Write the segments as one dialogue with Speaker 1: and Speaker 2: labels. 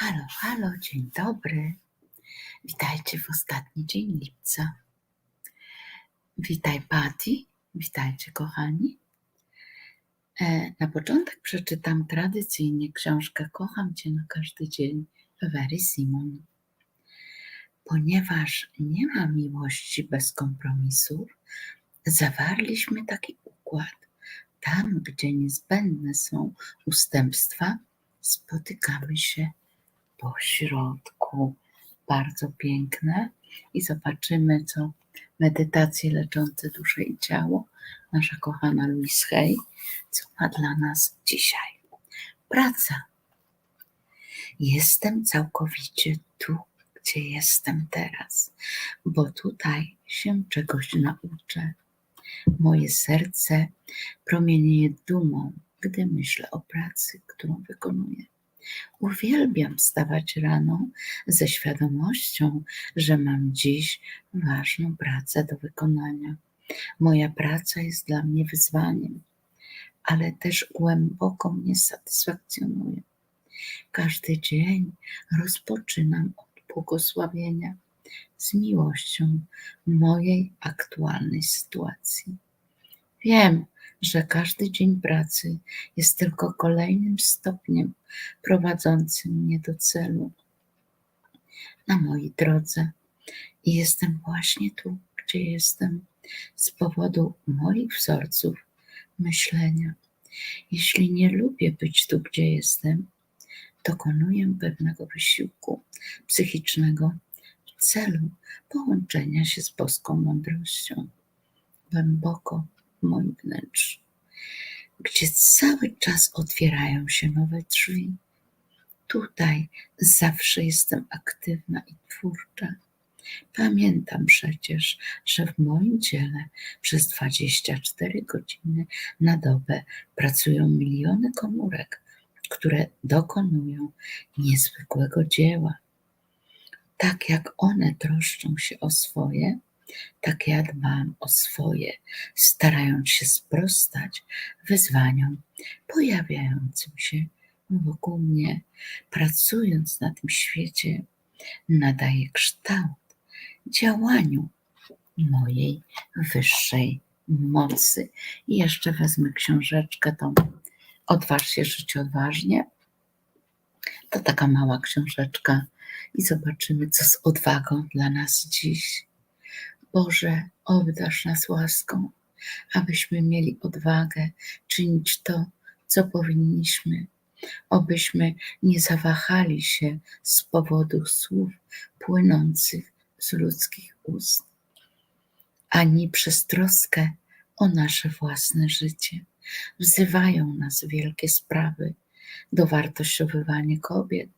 Speaker 1: Halo, halo, dzień dobry. Witajcie w ostatni dzień lipca. Witaj, Patty. Witajcie, kochani. E, Na początek przeczytam tradycyjnie książkę Kocham Cię na każdy dzień Ewery Simon. Ponieważ nie ma miłości bez kompromisów, zawarliśmy taki układ. Tam, gdzie niezbędne są ustępstwa, spotykamy się po środku. Bardzo piękne. I zobaczymy, co medytacje leczące duszę i ciało, nasza kochana Louise Hay, co ma dla nas dzisiaj. Praca. Jestem całkowicie tu, gdzie jestem teraz, bo tutaj się czegoś nauczę. Moje serce promienieje dumą, gdy myślę o pracy, którą wykonuję. Uwielbiam wstawać rano ze świadomością, że mam dziś ważną pracę do wykonania. Moja praca jest dla mnie wyzwaniem, ale też głęboko mnie satysfakcjonuje. Każdy dzień rozpoczynam od błogosławienia z miłością mojej aktualnej sytuacji. Wiem, że każdy dzień pracy jest tylko kolejnym stopniem prowadzącym mnie do celu na mojej drodze. I jestem właśnie tu, gdzie jestem, z powodu moich wzorców myślenia. Jeśli nie lubię być tu, gdzie jestem, dokonuję pewnego wysiłku psychicznego w celu połączenia się z boską mądrością głęboko w moim wnętrzu, gdzie cały czas otwierają się nowe drzwi. Tutaj zawsze jestem aktywna i twórcza. Pamiętam przecież, że w moim ciele przez 24 godziny na dobę pracują miliony komórek, które dokonują niezwykłego dzieła. Tak jak one troszczą się o swoje, tak ja dbam o swoje, starając się sprostać wyzwaniom pojawiającym się wokół mnie. Pracując na tym świecie, nadaję kształt działaniu mojej wyższej mocy. I jeszcze wezmę książeczkę tą Odważ się żyć odważnie. To taka mała książeczka i zobaczymy, co z odwagą dla nas dziś. Boże, obdarz nas łaską, abyśmy mieli odwagę czynić to, co powinniśmy, obyśmy nie zawahali się z powodu słów płynących z ludzkich ust, ani przez troskę o nasze własne życie. Wzywają nas wielkie sprawy, dowartościowywanie kobiet,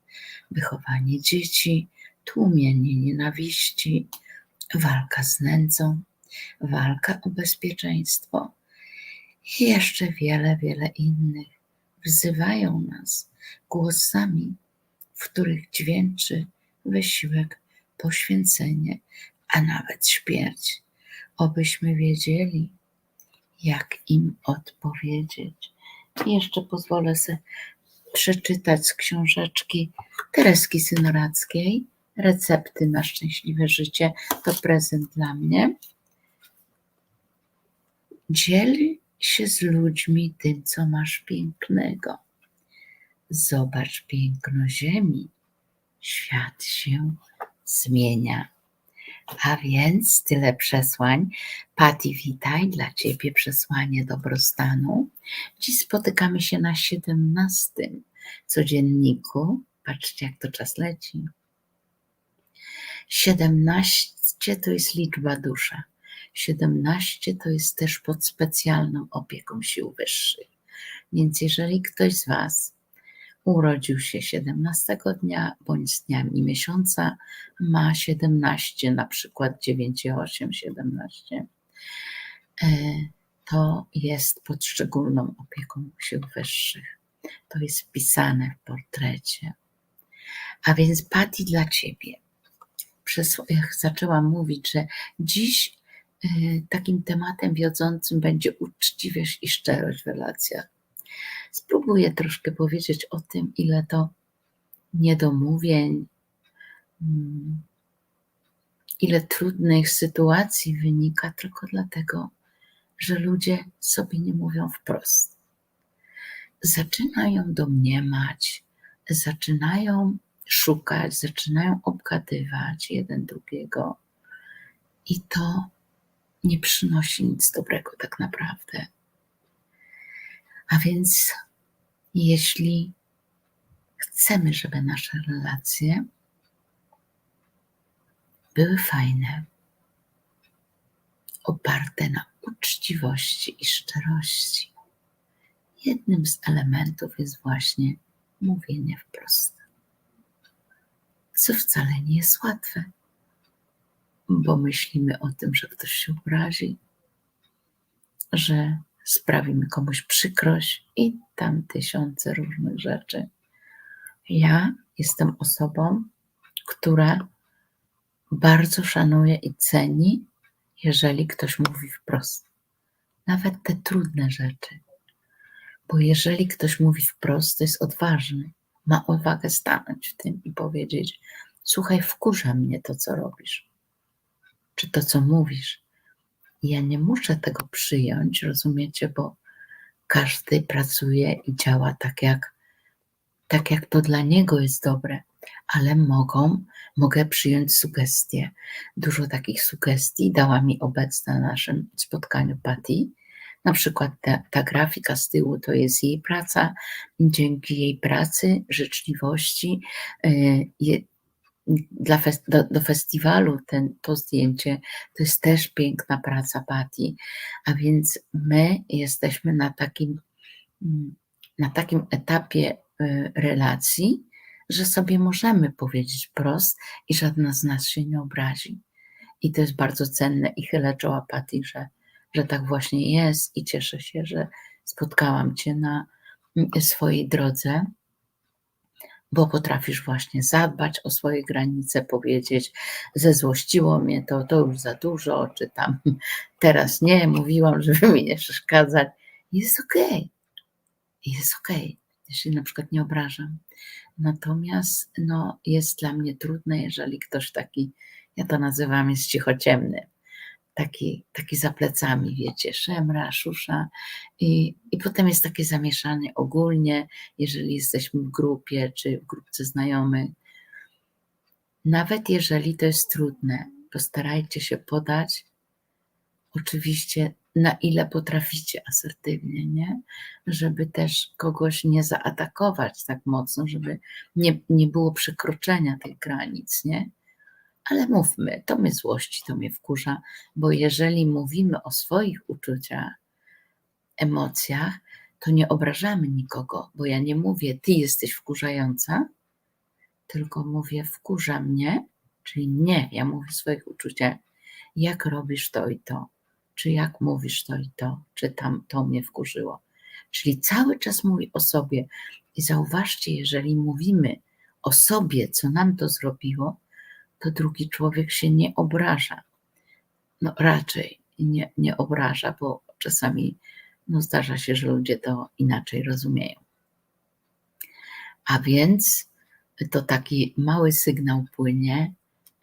Speaker 1: wychowanie dzieci, tłumienie nienawiści, walka z nędzą, walka o bezpieczeństwo i jeszcze wiele, wiele innych. Wzywają nas głosami, w których dźwięczy wysiłek, poświęcenie, a nawet śmierć. Obyśmy wiedzieli, jak im odpowiedzieć. Jeszcze pozwolę sobie przeczytać z książeczki Tereski Synorackiej Recepty na szczęśliwe życie. To prezent dla mnie. Dziel się z ludźmi tym, co masz pięknego. Zobacz piękno ziemi. Świat się zmienia. A więc tyle przesłań. Pati, witaj, dla Ciebie przesłanie dobrostanu. Dziś spotykamy się na 17 codzienniku. Patrzcie, jak to czas leci. 17 to jest liczba dusza. 17 to jest też pod specjalną opieką sił wyższych. Więc jeżeli ktoś z Was urodził się 17 dnia bądź z dnia i miesiąca, ma 17, na przykład 9 8, 17, to jest pod szczególną opieką sił wyższych. To jest wpisane w portrecie. A więc Pati dla Ciebie. Jak zaczęłam mówić, że dziś y, takim tematem wiodącym będzie uczciwość i szczerość w relacjach. Spróbuję troszkę powiedzieć o tym, ile to niedomówień, mm, ile trudnych sytuacji wynika tylko dlatego, że ludzie sobie nie mówią wprost. Zaczynają domniemać, zaczynają szukać, zaczynają obgadywać jeden drugiego, i to nie przynosi nic dobrego, tak naprawdę. A więc, jeśli chcemy, żeby nasze relacje były fajne, oparte na uczciwości i szczerości, jednym z elementów jest właśnie mówienie wprost, co wcale nie jest łatwe, bo myślimy o tym, że ktoś się obrazi, że sprawimy komuś przykrość i tam tysiące różnych rzeczy. Ja jestem osobą, która bardzo szanuje i ceni, jeżeli ktoś mówi wprost. Nawet te trudne rzeczy. Bo jeżeli ktoś mówi wprost, to jest odważny, ma odwagę stanąć w tym i powiedzieć: Słuchaj, wkurza mnie to, co robisz, czy to, co mówisz. Ja nie muszę tego przyjąć, rozumiecie, bo każdy pracuje i działa tak, jak, tak jak to dla niego jest dobre, ale mogą, mogę przyjąć sugestie. Dużo takich sugestii dała mi obecna na naszym spotkaniu Patty. Na przykład ta, ta grafika z tyłu to jest jej praca. Dzięki jej pracy, życzliwości, yy, dla fest, do, do, festiwalu ten, to zdjęcie to jest też piękna praca Patty, a więc my jesteśmy na takim, mm, na takim etapie y, relacji, że sobie możemy powiedzieć prost i żadna z nas się nie obrazi. I to jest bardzo cenne i chylę czoła Patty, że, że tak właśnie jest i cieszę się, że spotkałam Cię na mm, swojej drodze bo potrafisz właśnie zadbać o swoje granice, powiedzieć, zezłościło mnie to, to już za dużo, czy tam teraz nie, mówiłam, żeby mi nie przeszkadzać. Jest okej. Okay. Jest okej, okay, jeśli na przykład nie obrażam. Natomiast no, jest dla mnie trudne, jeżeli ktoś taki, ja to nazywam, jest cichociemny taki, taki za plecami, wiecie, szemra, szusza i, i potem jest takie zamieszanie ogólnie, jeżeli jesteśmy w grupie czy w grupce znajomych. Nawet jeżeli to jest trudne, postarajcie się podać oczywiście na ile potraficie asertywnie, nie? Żeby też kogoś nie zaatakować tak mocno, żeby nie, nie było przekroczenia tych granic, nie? Ale mówmy, to mnie złości, to mnie wkurza, bo jeżeli mówimy o swoich uczuciach, emocjach, to nie obrażamy nikogo, bo ja nie mówię, ty jesteś wkurzająca, tylko mówię, wkurza mnie, czyli nie, ja mówię o swoich uczuciach, jak robisz to i to, czy jak mówisz to i to, czy tam to mnie wkurzyło. Czyli cały czas mówi o sobie. I zauważcie, jeżeli mówimy o sobie, co nam to zrobiło, to drugi człowiek się nie obraża. No raczej nie, nie obraża, bo czasami no zdarza się, że ludzie to inaczej rozumieją. A więc to taki mały sygnał płynie,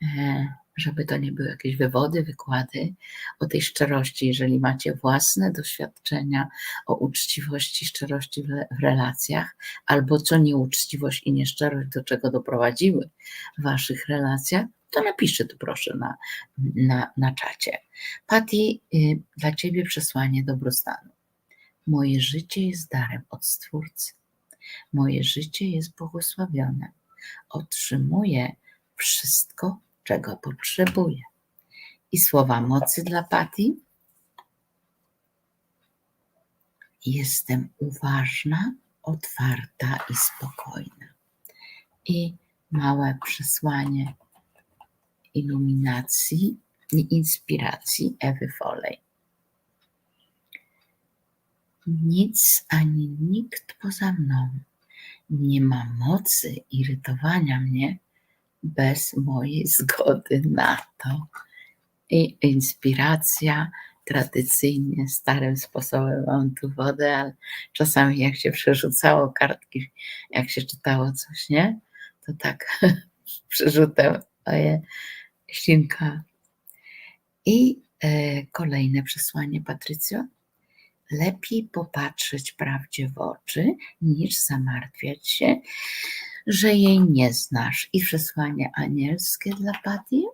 Speaker 1: e, żeby to nie były jakieś wywody, wykłady o tej szczerości, jeżeli macie własne doświadczenia o uczciwości, szczerości w relacjach, albo co nieuczciwość i nieszczerość do czego doprowadziły w waszych relacjach, to napiszcie tu proszę na, na, na czacie. Patty, y, dla ciebie przesłanie dobrostanu. Moje życie jest darem od Stwórcy. Moje życie jest błogosławione. Otrzymuję wszystko, czego potrzebuję. I słowa mocy dla Pati. Jestem uważna, otwarta i spokojna. I małe przesłanie iluminacji i inspiracji Ewy Foley. Nic ani nikt poza mną nie ma mocy irytowania mnie bez mojej zgody na to. I inspiracja tradycyjnie, starym sposobem mam tu wodę, ale czasami jak się przerzucało kartki, jak się czytało coś, nie? To tak przerzutem moje ślinka. I e, kolejne przesłanie, Patrycjo. Lepiej popatrzeć prawdzie w oczy, niż zamartwiać się, że jej nie znasz. I przesłanie anielskie dla Pati.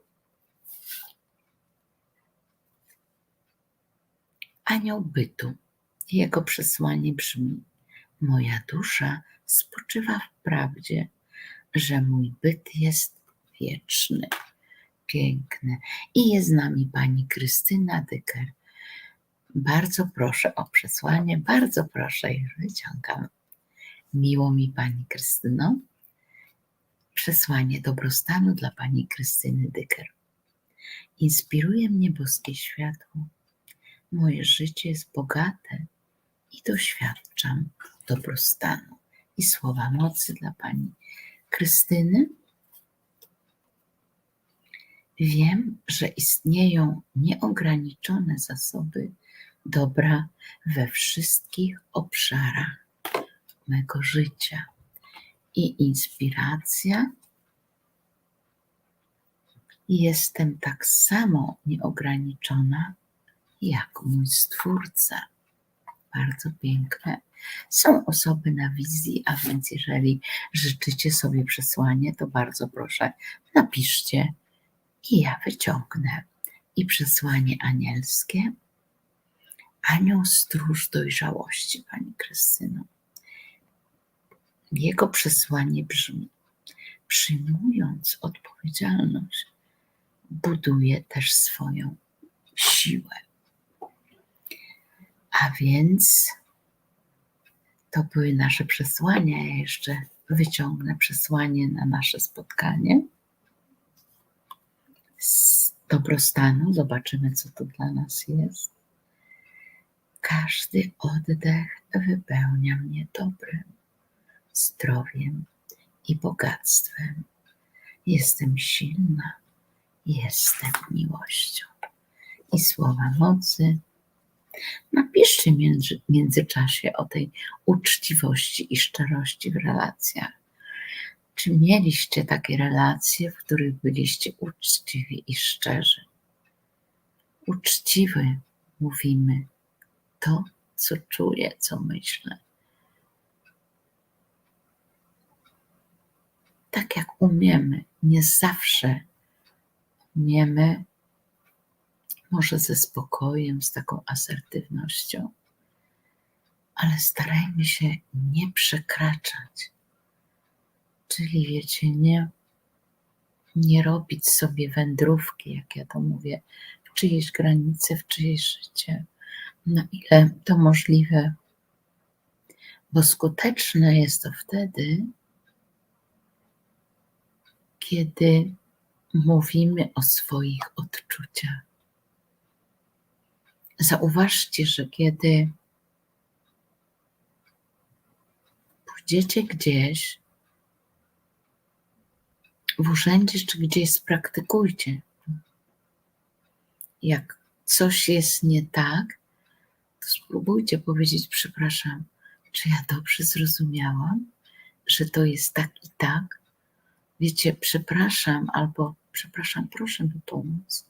Speaker 1: Anioł bytu. Jego przesłanie brzmi: Moja dusza spoczywa w prawdzie, że mój byt jest wieczny, piękny. I jest z nami pani Krystyna Dyker. Bardzo proszę o przesłanie, bardzo proszę, już wyciągam. Miło mi pani Krystyno. Przesłanie dobrostanu dla pani Krystyny Dyker. Inspiruje mnie boskie światło. Moje życie jest bogate i doświadczam dobrostanu i słowa mocy dla pani Krystyny. Wiem, że istnieją nieograniczone zasoby dobra we wszystkich obszarach mego życia i inspiracja. Jestem tak samo nieograniczona jak mój Stwórca. Bardzo piękne. Są osoby na wizji, a więc jeżeli życzycie sobie przesłanie, to bardzo proszę, napiszcie i ja wyciągnę. I przesłanie anielskie. Anioł stróż dojrzałości, Pani Krystyno. Jego przesłanie brzmi: przyjmując odpowiedzialność, buduje też swoją siłę. A więc to były nasze przesłania. Ja jeszcze wyciągnę przesłanie na nasze spotkanie z dobrostanu. Zobaczymy, co to dla nas jest. Każdy oddech wypełnia mnie dobrem, zdrowiem i bogactwem. Jestem silna, jestem miłością. I słowa mocy Napiszcie w międzyczasie o tej uczciwości i szczerości w relacjach. Czy mieliście takie relacje, w których byliście uczciwi i szczerzy? Uczciwy mówimy to, co czuję, co myślę. Tak jak umiemy, nie zawsze umiemy może ze spokojem, z taką asertywnością, ale starajmy się nie przekraczać. Czyli wiecie, nie, nie robić sobie wędrówki, jak ja to mówię, w czyjeś granice, w czyjeś życie, na ile to możliwe, bo skuteczne jest to wtedy, kiedy mówimy o swoich odczuciach. Zauważcie, że kiedy pójdziecie gdzieś w urzędzie czy gdzieś spraktykujcie, jak coś jest nie tak, to spróbujcie powiedzieć: Przepraszam, czy ja dobrze zrozumiałam, że to jest tak i tak? Wiecie, przepraszam, albo przepraszam, proszę mi pomóc.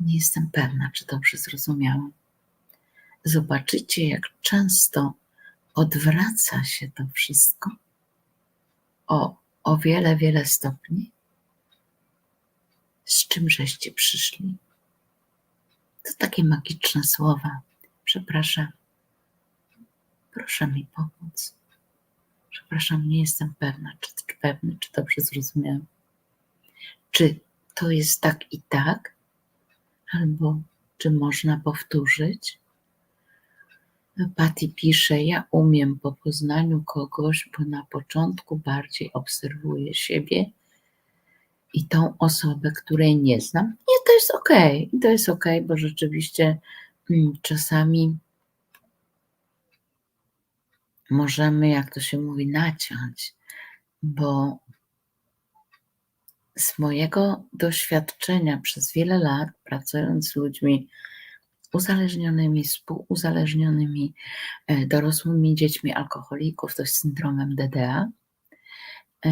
Speaker 1: Nie jestem pewna, czy dobrze zrozumiałam. Zobaczycie, jak często odwraca się to wszystko o, o wiele, wiele stopni. Z czym żeście przyszli? To takie magiczne słowa. Przepraszam. Proszę mi pomóc. Przepraszam, nie jestem pewna, czy, czy pewny, czy dobrze zrozumiałam. Czy to jest tak i tak? Albo czy można powtórzyć? Patty pisze, ja umiem po poznaniu kogoś, bo na początku bardziej obserwuję siebie i tą osobę, której nie znam. Nie, to jest ok, to jest ok, bo rzeczywiście mm, czasami możemy, jak to się mówi, naciąć, bo z mojego doświadczenia przez wiele lat, pracując z ludźmi uzależnionymi, współuzależnionymi, e, dorosłymi dziećmi alkoholików, to jest syndromem DDA, e,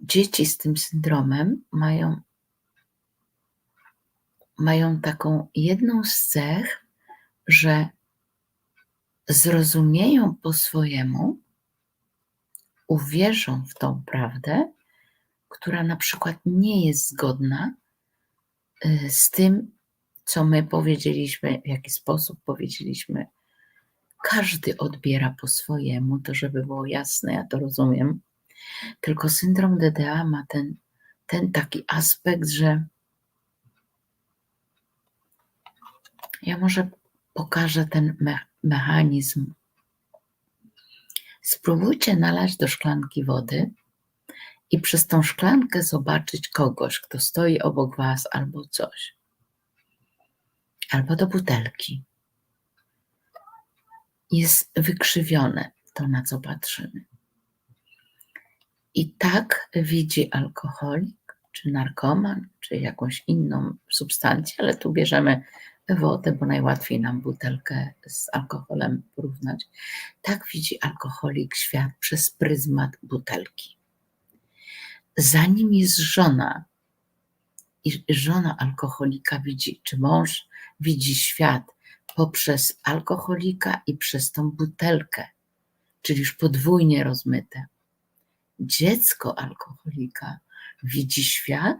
Speaker 1: dzieci z tym syndromem mają, mają taką jedną z cech, że zrozumieją po swojemu, uwierzą w tą prawdę, która na przykład nie jest zgodna y, z tym, co my powiedzieliśmy, w jaki sposób powiedzieliśmy. Każdy odbiera po swojemu, to żeby było jasne, ja to rozumiem. Tylko syndrom DDA ma ten, ten taki aspekt, że ja może pokażę ten me mechanizm. Spróbujcie nalać do szklanki wody i przez tą szklankę zobaczyć kogoś, kto stoi obok Was albo coś. Albo do butelki. Jest wykrzywione to, na co patrzymy. I tak widzi alkoholik, czy narkoman, czy jakąś inną substancję, ale tu bierzemy wodę, bo najłatwiej nam butelkę z alkoholem porównać. Tak widzi alkoholik świat przez pryzmat butelki. Zanim jest żona, i żona alkoholika widzi, czy mąż widzi świat poprzez alkoholika i przez tą butelkę, czyli już podwójnie rozmyte. Dziecko alkoholika widzi świat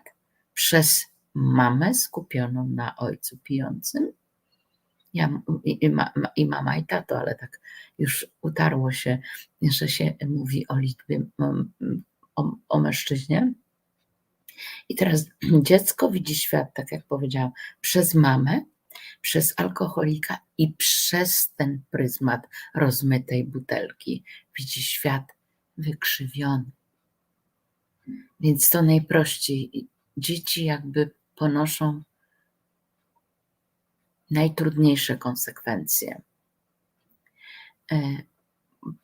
Speaker 1: przez mamę skupioną na ojcu pijącym. Ja, i, ma, I mama, i tato, ale tak już utarło się, że się mówi o liczbie, o, o mężczyźnie. I teraz dziecko widzi świat, tak jak powiedziałam, przez mamę, przez alkoholika i przez ten pryzmat rozmytej butelki. Widzi świat wykrzywiony. Więc to najprościej. Dzieci jakby ponoszą najtrudniejsze konsekwencje. E,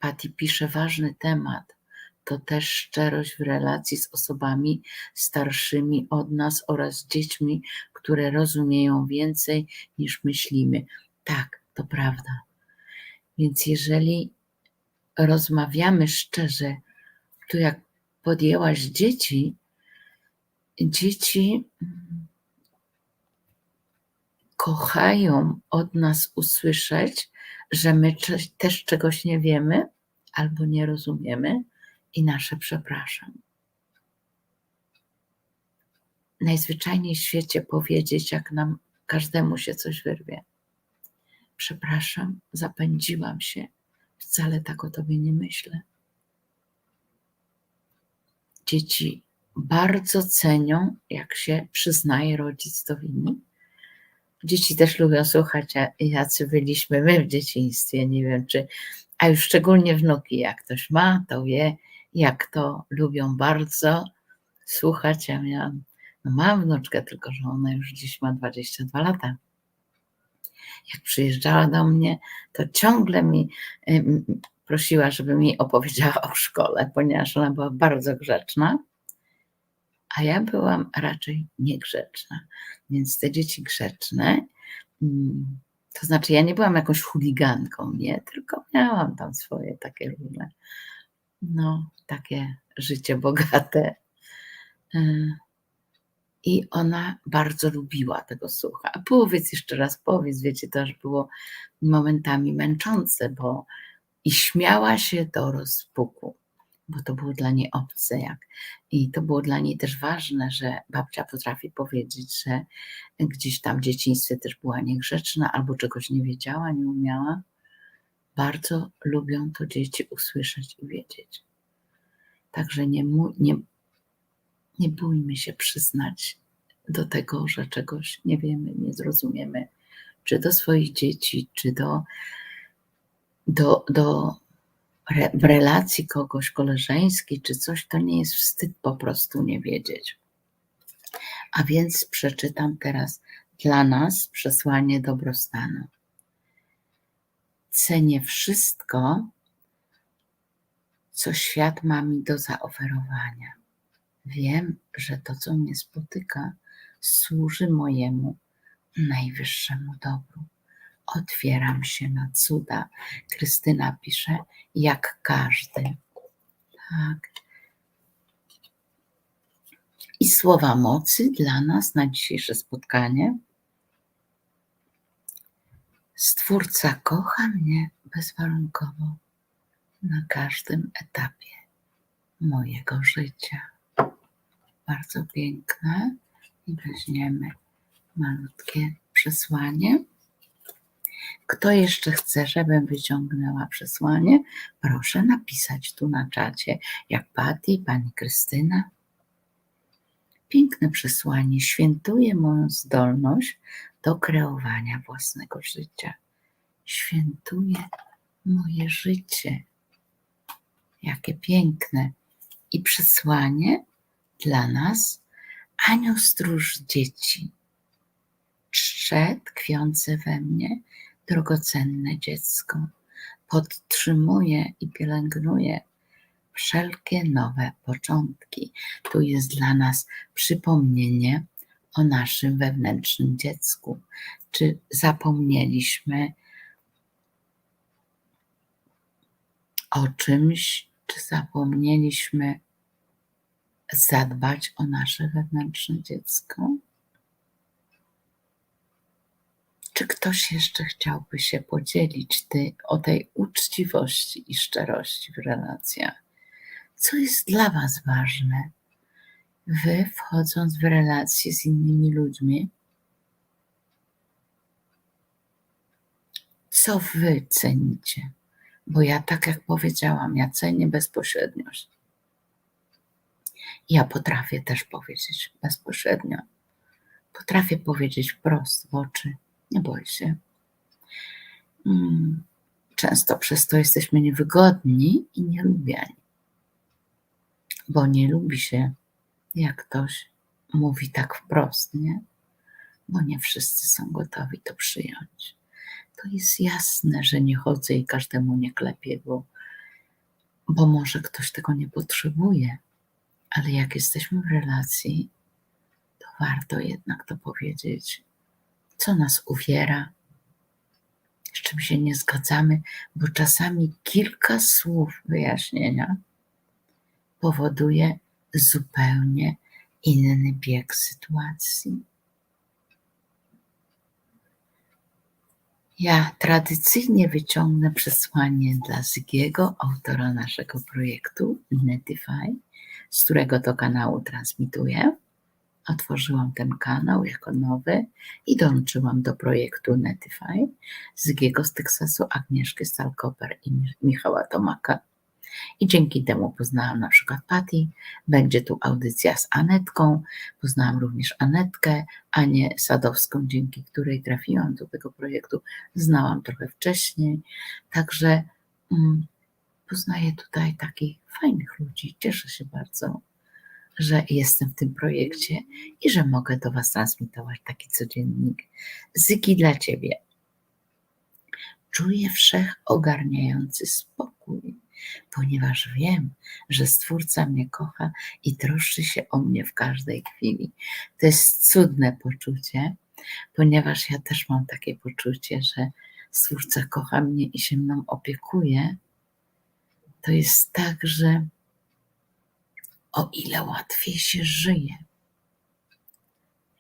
Speaker 1: Patty pisze ważny temat. To też szczerość w relacji z osobami starszymi od nas oraz dziećmi, które rozumieją więcej niż myślimy. Tak, to prawda. Więc jeżeli rozmawiamy szczerze, tu jak podjęłaś dzieci, dzieci kochają od nas usłyszeć, że my też czegoś nie wiemy albo nie rozumiemy i nasze przepraszam. Najzwyczajniej w świecie powiedzieć, jak nam każdemu się coś wyrwie. Przepraszam, zapędziłam się, wcale tak o tobie nie myślę. Dzieci bardzo cenią, jak się przyznaje rodzic do winy. Dzieci też lubią słuchać, jacy byliśmy my w dzieciństwie. Nie wiem, czy, a już szczególnie wnuki, jak ktoś ma, to wie, jak to lubią bardzo słuchać. Ja miałam, no mam wnuczkę, tylko że ona już dziś ma 22 lata. Jak przyjeżdżała do mnie, to ciągle mi prosiła, żeby mi opowiedziała o szkole, ponieważ ona była bardzo grzeczna a ja byłam raczej niegrzeczna. Więc te dzieci grzeczne, mm, to znaczy ja nie byłam jakąś chuliganką, nie, tylko miałam tam swoje takie różne, no, takie życie bogate. Y, I ona bardzo lubiła tego słucha. A powiedz jeszcze raz, powiedz, wiecie, to już było momentami męczące, bo i śmiała się do rozpuku bo to było dla niej obce. Jak. I to było dla niej też ważne, że babcia potrafi powiedzieć, że gdzieś tam w dzieciństwie też była niegrzeczna albo czegoś nie wiedziała, nie umiała. Bardzo lubią to dzieci usłyszeć i wiedzieć. Także nie, nie, nie bójmy się przyznać do tego, że czegoś nie wiemy, nie zrozumiemy, czy do swoich dzieci, czy do, do, do w relacji kogoś koleżeńskiej czy coś, to nie jest wstyd po prostu nie wiedzieć. A więc przeczytam teraz dla nas przesłanie dobrostanu. Cenię wszystko, co świat ma mi do zaoferowania. Wiem, że to, co mnie spotyka, służy mojemu najwyższemu dobru otwieram się na cuda. Krystyna pisze, jak każdy. Tak. słowa mocy dla nas na dzisiejsze spotkanie. Stwórca kocha mnie bezwarunkowo na każdym etapie mojego życia. Bardzo piękne i weźmiemy malutkie przesłanie. Kto jeszcze chce, żebym wyciągnęła przesłanie, proszę napisać tu na czacie, jak Patty, pani Krystyna. Piękne przesłanie świętuje moją zdolność do kreowania własnego życia. Świętuje moje życie. Jakie piękne. I przesłanie dla nas anioł stróż dzieci. Czcze tkwiące we mnie drogocenne dziecko. Podtrzymuje i pielęgnuje wszelkie nowe początki. Tu jest dla nas przypomnienie o naszym wewnętrznym dziecku. Czy zapomnieliśmy o czymś, czy zapomnieliśmy zadbać o nasze wewnętrzne dziecko? Czy ktoś jeszcze chciałby się podzielić ty, o tej uczciwości i szczerości w relacjach? Co jest dla Was ważne? Wy, wchodząc w relacje z innymi ludźmi, co Wy cenicie? Bo ja, tak jak powiedziałam, ja cenię bezpośredniość. Ja potrafię też powiedzieć bezpośrednio. Potrafię powiedzieć wprost w oczy nie bój się. Mm, często przez to jesteśmy niewygodni i nielubiani, bo nie lubi się, jak ktoś mówi tak wprost, nie? Bo nie wszyscy są gotowi to przyjąć. To jest jasne, że nie chodzę i każdemu nie klepię, bo, bo może ktoś tego nie potrzebuje, ale jak jesteśmy w relacji, to warto jednak to powiedzieć co nas uwiera, z czym się nie zgadzamy, bo czasami kilka słów wyjaśnienia powoduje zupełnie inny bieg sytuacji. Ja tradycyjnie wyciągnę przesłanie dla Zygiego, autora naszego projektu Netify, z którego to kanału transmituję otworzyłam ten kanał jako nowy i dołączyłam do projektu Netify z Giego z Teksasu, Agnieszki Stalkoper i Michała Tomaka. I dzięki temu poznałam na przykład Patty, będzie tu audycja z Anetką, poznałam również Anetkę, Anię Sadowską, dzięki której trafiłam do tego projektu, znałam trochę wcześniej, także mm, poznaję tutaj takich fajnych ludzi, cieszę się bardzo że jestem w tym projekcie i że mogę do Was transmitować taki codziennik. Zyki dla Ciebie. Czuję wszechogarniający spokój, ponieważ wiem, że Stwórca mnie kocha i troszczy się o mnie w każdej chwili. To jest cudne poczucie, ponieważ ja też mam takie poczucie, że Stwórca kocha mnie i się mną opiekuje. To jest tak, że o ile łatwiej się żyje.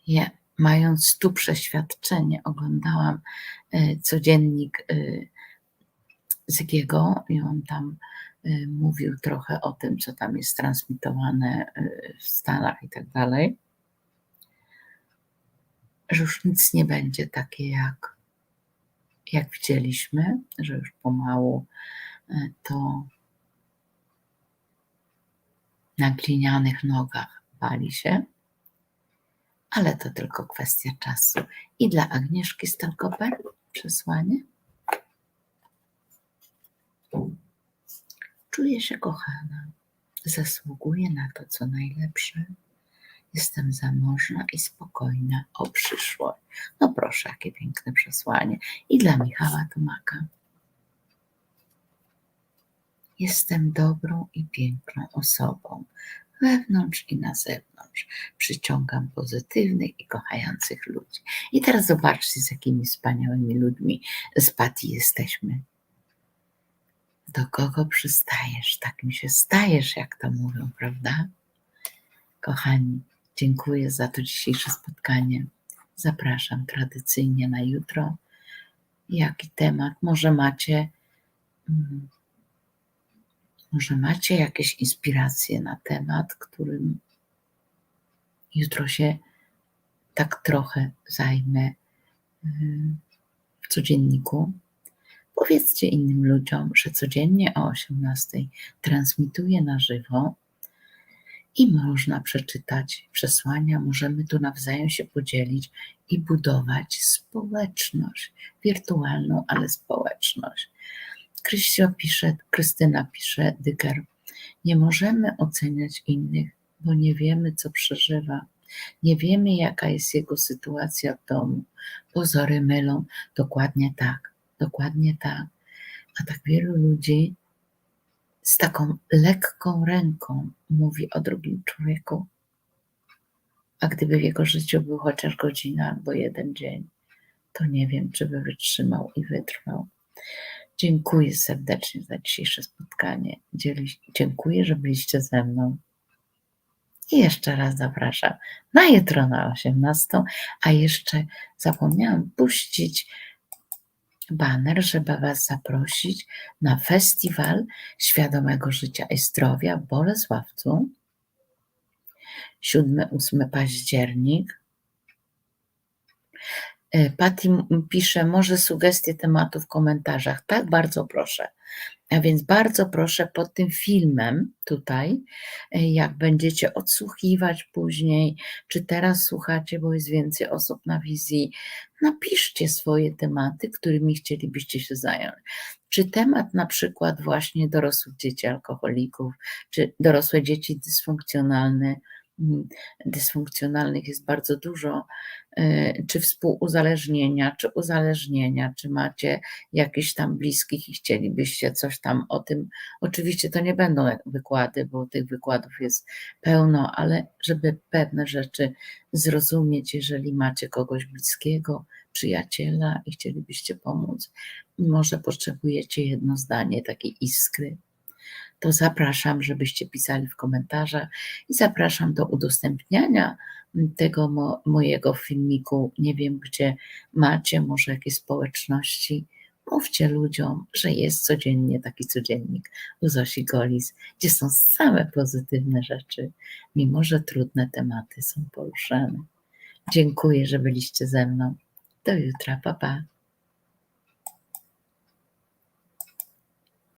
Speaker 1: Ja, mając tu przeświadczenie, oglądałam y, codziennik y, Zygiego i on tam y, mówił trochę o tym, co tam jest transmitowane w Stanach i tak dalej, że już nic nie będzie takie jak, jak widzieliśmy, że już pomału to na glinianych nogach wali się, ale to tylko kwestia czasu. I dla Agnieszki Stalkoper przesłanie. Czuję się kochana, zasługuję na to, co najlepsze. Jestem zamożna i spokojna o przyszłość. No proszę, jakie piękne przesłanie. I dla Michała Tomaka. Jestem dobrą i piękną osobą, wewnątrz i na zewnątrz. Przyciągam pozytywnych i kochających ludzi. I teraz zobaczcie, z jakimi wspaniałymi ludźmi z Pati jesteśmy. Do kogo przystajesz, takim się stajesz, jak to mówią, prawda? Kochani, Dziękuję za to dzisiejsze spotkanie. Zapraszam tradycyjnie na jutro. Jaki temat? Może macie, mm, może macie jakieś inspiracje na temat, którym jutro się tak trochę zajmę w codzienniku. Powiedzcie innym ludziom, że codziennie o 18 transmituję na żywo i można przeczytać przesłania, możemy tu nawzajem się podzielić i budować społeczność, wirtualną, ale społeczność. Krystio pisze, Krystyna pisze, Dyker, nie możemy oceniać innych, bo nie wiemy, co przeżywa. Nie wiemy, jaka jest jego sytuacja w domu. Pozory mylą. Dokładnie tak, dokładnie tak. A tak wielu ludzi z taką lekką ręką mówi o drugim człowieku. A gdyby w jego życiu był chociaż godzina albo jeden dzień, to nie wiem, czy by wytrzymał i wytrwał. Dziękuję serdecznie za dzisiejsze spotkanie. Dziękuję, że byliście ze mną. I jeszcze raz zapraszam na jutro na 18, a jeszcze zapomniałam puścić baner, żeby Was zaprosić na festiwal świadomego życia i zdrowia w Bolesławcu. 7-8 październik. E, Pati pisze, może sugestie tematu w komentarzach. Tak, bardzo proszę. A więc bardzo proszę pod tym filmem tutaj, e, jak będziecie odsłuchiwać później, czy teraz słuchacie, bo jest więcej osób na wizji, napiszcie swoje tematy, którymi chcielibyście się zająć. Czy temat na przykład właśnie dorosłych dzieci alkoholików, czy dorosłe dzieci dysfunkcjonalne, dysfunkcjonalnych jest bardzo dużo, Y, czy współuzależnienia, czy uzależnienia, czy macie jakichś tam bliskich i chcielibyście coś tam o tym. Oczywiście to nie będą wykłady, bo tych wykładów jest pełno, ale żeby pewne rzeczy zrozumieć, jeżeli macie kogoś bliskiego, przyjaciela i chcielibyście pomóc, może potrzebujecie jedno zdanie takiej iskry, to zapraszam, żebyście pisali w komentarzach i zapraszam do udostępniania tego mo, mojego filmiku. Nie wiem, gdzie macie, może jakieś społeczności. Mówcie ludziom, że jest codziennie taki codziennik u Zosi Golis, gdzie są same pozytywne rzeczy, mimo że trudne tematy są poruszane. Dziękuję, że byliście ze mną. Do jutra, pa pa.